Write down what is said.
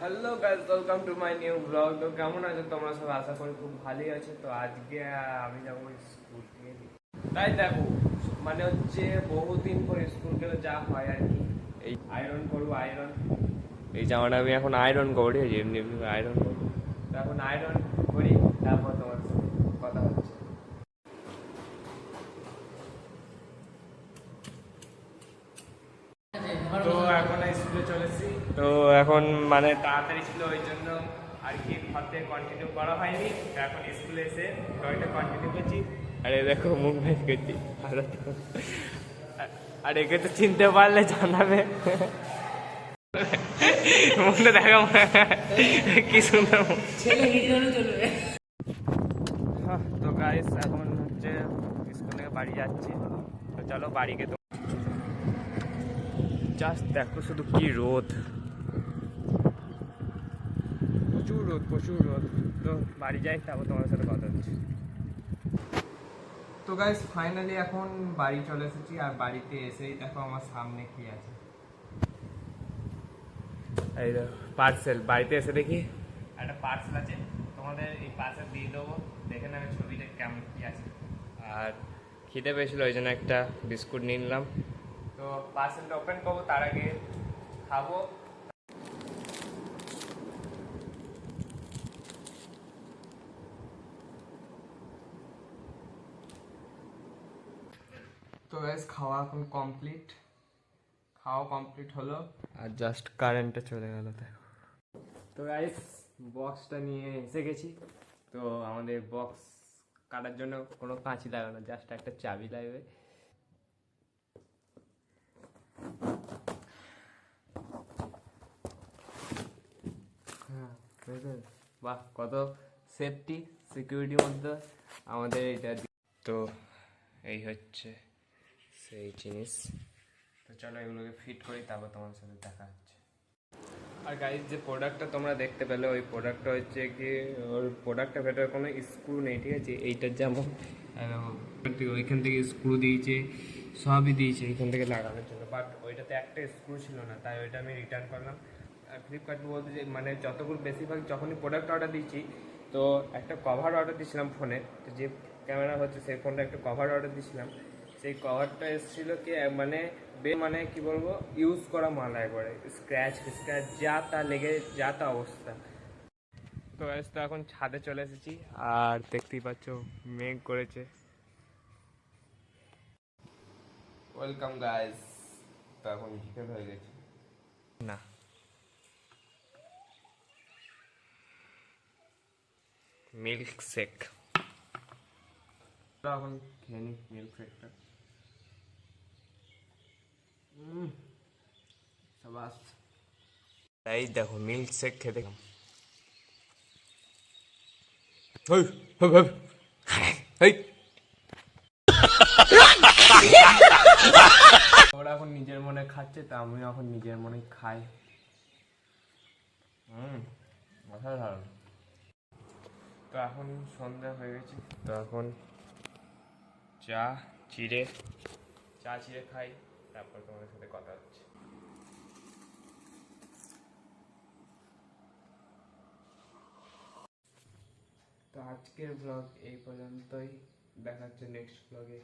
Hello guys welcome to my new blog তো কেমন আছো? তোমরা সব আশা করি খুব ভালোই আছো। তো আজকে আমি যাব স্কুল তাই দেখো মানে হচ্ছে বহুদিন পর স্কুল গেলে যা হয় আর কি। এই আয়রন করব আয়রন এই জামাটা আমি এখন আয়রন করি এমনি এমনি আয়রন করব। এখন আয়রন করি তারপর তোমার সাথে কথা হচ্ছে তো এখন স্কুলে চলেছি তো এখন মানে তাড়াতাড়ি ছিল ওই জন্য আর কি হাতে কন্টিনিউ করা হয়নি। এখন স্কুলে এসে ড্রয়িংটা কন্টিনিউ করছি। আরে দেখো মুখ করছি। আর একে তো চিনতে পারলে জানাবে। মুখটা দেখা। কি সুন্দর তো গাইস এখন হচ্ছে স্কুল থেকে বাড়ি যাচ্ছি। তো চলো বাড়িকে তো জাস্ট দেখো শুধু কি রোদ। প্রচুর রোদ প্রচুর রোদ। তো বাড়ি যাই তারপর তোমার সাথে কথা হচ্ছে। তো গাইস ফাইনালি এখন বাড়ি চলে এসেছি আর বাড়িতে এসেই দেখো আমার সামনে কি আছে। এই দেখো পার্সেল বাড়িতে এসে দেখি। একটা পার্সেল আছে তোমাদের এই পার্সেল দিয়ে দেবো। দেখে নেবে ছবিটা কেমন কি আছে। আর খিদে পেয়েছিল ওই জন্য একটা বিস্কুট নিয়ে নিলাম। তো পার্সেলটা ওপেন করব তার আগে খাব। তো গ্যাস খাওয়া এখন কমপ্লিট খাওয়া কমপ্লিট হলো। আর জাস্ট কারেন্টটা চলে গেল দেখো। তো গাইস বক্সটা নিয়ে এসে গেছি। তো আমাদের বক্স কাটার জন্য কোনো কাঁচি লাগানো জাস্ট একটা চাবি লাগবে? বাহ, কত সেফটি সিকিউরিটির মধ্যে আমাদের এটা তো এই হচ্ছে সেই জিনিস। তো চলো এগুলোকে ফিট করি, তারপর তোমার সাথে দেখা হচ্ছে। আর গাইজ যে প্রোডাক্টটা তোমরা দেখতে পেলে, ওই প্রোডাক্টটা হচ্ছে কি ওর প্রোডাক্টের ভেতরে কোনো স্ক্রু নেই, ঠিক আছে? এইটার যেমন ওইখান থেকে স্ক্রু দিয়েছে, সবই দিয়েছে এইখান থেকে লাগানোর জন্য। বাট ওইটাতে একটা স্ক্রু ছিল না, তাই ওইটা আমি রিটার্ন করলাম। আর ফ্লিপকার্ট বলতে যে মানে যতগুলো বেশিরভাগ যখনই প্রোডাক্ট অর্ডার দিয়েছি তো একটা কভার অর্ডার দিয়েছিলাম ফোনে তো যে ক্যামেরা হচ্ছে সেই ফোনটা একটা কভার অর্ডার দিয়েছিলাম সেই কভারটা এসেছিল কি মানে বে মানে কি বলব ইউজ করা মাল একবারে স্ক্র্যাচ স্ক্র্যাচ যা তা লেগে, যা তা অবস্থা। তো তো এখন ছাদে চলে এসেছি, আর দেখতেই পাচ্ছ মেঘ করেছে। ওয়েলকাম গাইস তো এখন বিকেল হয়ে গেছে। না। মিল্ক শেক এখন খেয়ে নি মিল্ক শেকটা সাবাস। তাই দেখো মিল্ক শেক খেতে কেমন হেই, হেই, হেই, হেই। ওরা এখন নিজের মনে খাচ্ছে, তা আমি এখন নিজের মনে খাই। হুম, অসাধারণ। তো এখন সন্ধ্যা হয়ে গেছে, তো এখন চা, চিড়ে চা, চিড়ে খাই, তারপর তোমাদের সাথে কথা হচ্ছে। তো আজকের ব্লগ এই পর্যন্তই দেখা হচ্ছে নেক্সট ব্লগে